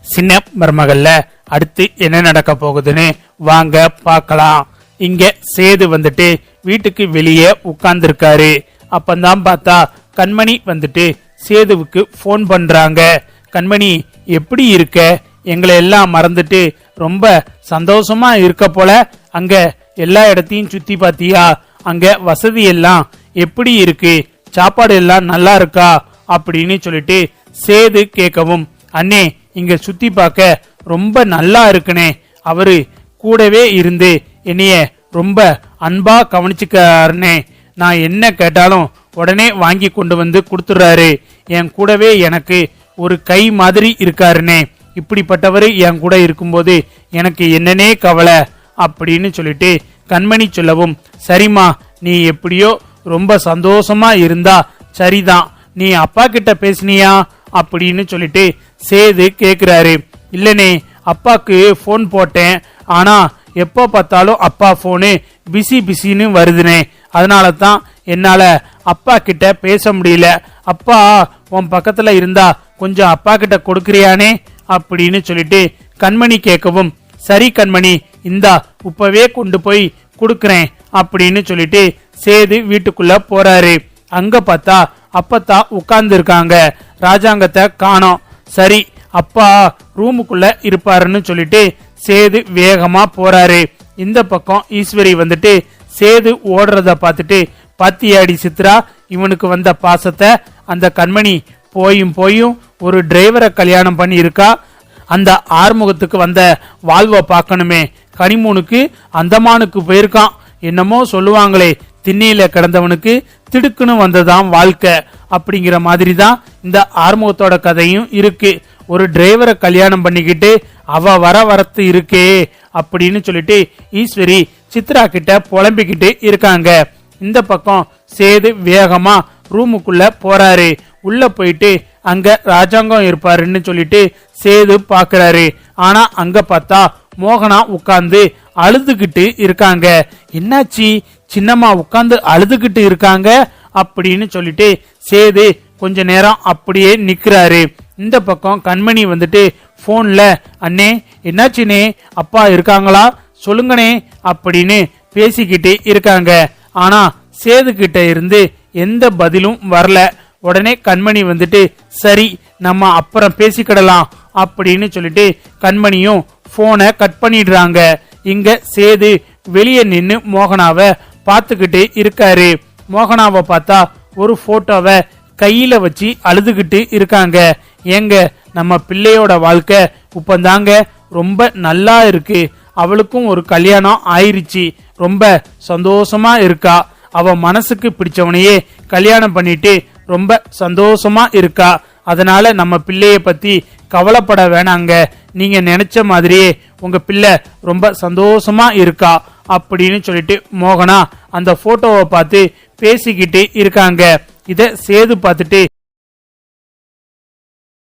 சின்ன மருமகள்ல அடுத்து என்ன நடக்க போகுதுன்னு வாங்க பார்க்கலாம். இங்க சேது வந்துட்டு வீட்டுக்கு வெளியே உட்கார்ந்துருக்காரு. அப்பந்தான் பார்த்தா கண்மணி வந்துட்டு சேதுவுக்கு ஃபோன் பண்றாங்க. கண்மணி எப்படி இருக்க? எங்களை எல்லாம் மறந்துட்டு ரொம்ப சந்தோஷமா இருக்க போல. அங்க எல்லா இடத்தையும் சுத்தி பாத்தியா? அங்க வசதி எல்லாம் எப்படி இருக்கு? சாப்பாடு எல்லாம் நல்லா இருக்கா? அப்படின்னு சொல்லிட்டு சேது கேட்கவும் அண்ணே இங்க சுத்தி பார்க்க ரொம்ப நல்லா இருக்குனே. அவரு கூடவே இருந்து என்னைய ரொம்ப அன்பா கவனிச்சுக்காருனே. நான் என்ன கேட்டாலும் உடனே வாங்கி கொண்டு வந்து கொடுத்துறாரு என் கூடவே எனக்கு ஒரு கை மாதிரி இருக்காருனே. இப்படிப்பட்டவர் என் கூட இருக்கும்போது எனக்கு என்னனே கவலை அப்படின்னு சொல்லிட்டு கண்மணி சொல்லவும் சரிம்மா நீ எப்படியோ ரொம்ப சந்தோஷமா இருந்தா சரிதான். நீ அப்பா கிட்ட பேசுனியா? அப்படின்னு சொல்லிட்டு சேது கேக்குறாரு. இல்லனே அப்பாக்கு ஃபோன் போட்டேன். ஆனா எப்போ பார்த்தாலும் அப்பா ஃபோனு பிஸி பிஸின்னு வருதுனே. அதனால தான் என்னால அப்பா கிட்ட பேச முடியல. அப்பா உன் பக்கத்துல இருந்தா கொஞ்சம் அப்பா கிட்ட கொடுக்கறியானே? அப்படின்னு சொல்லிட்டு கண்மணி கேட்கவும் சரி கண்மணி இந்தா இப்பவே கொண்டு போய் கொடுக்கறேன். அப்படின்னு சொல்லிட்டு சேது வீட்டுக்குள்ள போறாரு. அங்க பார்த்தா அப்பத்தா உட்கார்ந்துருக்காங்க. ராஜாங்கத்தை காணோம். சரி அப்பா ரூமுக்குள்ள இருப்பாருன்னு சொல்லிட்டு சேது வேகமா போறாரு. இந்த பக்கம் ஈஸ்வரி வந்துட்டு சேது ஓடுறத பார்த்துட்டு பாத்தியாடி சித்ரா இவனுக்கு வந்த பாசத்தை அந்த கண்மணி போயும் போயும் ஒரு டிரைவரை கல்யாணம் பண்ணி இருக்கா அந்த ஆறுமுகத்துக்கு வந்த வாழ்வை பார்க்கணுமே. கனிமூனுக்கு அந்தமானுக்கு போயிருக்கான். என்னமோ சொல்லுவாங்களே திண்ணையில கிடந்தவனுக்கு திடுக்குன்னு வந்ததாம் வாழ்க்கை. அப்படிங்கிற மாதிரி தான் இந்த ஆறுமுகத்தோட கதையும் இருக்கு. ஒரு டிரைவரை கல்யாணம் பண்ணிக்கிட்டு அவ வர வரத்து இருக்கே அப்படின்னு சொல்லிட்டு ஈஸ்வரி சித்ரா கிட்ட புலம்பிக்கிட்டு இருக்காங்க. இந்த பக்கம் சேது வேகமா ரூமுக்குள்ள போறாரு. உள்ள போயிட்டு அங்க ராஜாங்கம் இருப்பாருன்னு சொல்லிட்டு சேது பாக்குறாரு. ஆனா அங்க பார்த்தா மோகனா உட்கார்ந்து அழுதுகிட்டு இருக்காங்க. என்னாச்சு? சின்னம்மா உட்கார்ந்து அழுதுகிட்டு இருக்காங்க அப்படின்னு சொல்லிட்டு சேது கொஞ்ச நேரம் அப்படியே நிக்கிறாரு. இந்த பக்கம் கண்மணி வந்துட்டு போன்ல அண்ணே என்னாச்சுனே அப்பா இருக்காங்களா? சொல்லுங்கண்ணே அப்படின்னு பேசிக்கிட்டு இருக்காங்க. ஆனா சேது கிட்ட இருந்து எந்த பதிலும் வரல. உடனே கண்மணி வந்துட்டு சரி நம்ம அப்புறம் பேசிக்கிடலாம் அப்படின்னு சொல்லிட்டு கண்மணியும் போனை கட் பண்ணிடுறாங்க. இங்க சேது வெளியே நின்று மோகனாவை பார்த்துக்கிட்டு இருக்காரு. மோகனாவை பார்த்தா ஒரு போட்டோவை கையில வச்சு அழுதுகிட்டு இருக்காங்க. ஏங்க நம்ம பிள்ளையோட வாழ்க்கை இப்பந்தாங்க ரொம்ப நல்லா இருக்கு. அவளுக்கும் ஒரு கல்யாணம் ஆயிருச்சு. ரொம்ப சந்தோஷமா இருக்கா. அவ மனசுக்கு பிடிச்சவனையே கல்யாணம் பண்ணிட்டு ரொம்ப சந்தோஷமா இருக்கா. அதனால நம்ம பிள்ளைய பத்தி கவலைப்பட வேணாங்க. நீங்க நினைச்ச மாதிரியே உங்க பிள்ளை ரொம்ப சந்தோஷமா இருக்கா அப்படின்னு சொல்லிட்டு மோகனா அந்த போட்டோவை பார்த்து பேசிக்கிட்டு இருக்காங்க. இதை சேது பார்த்துட்டு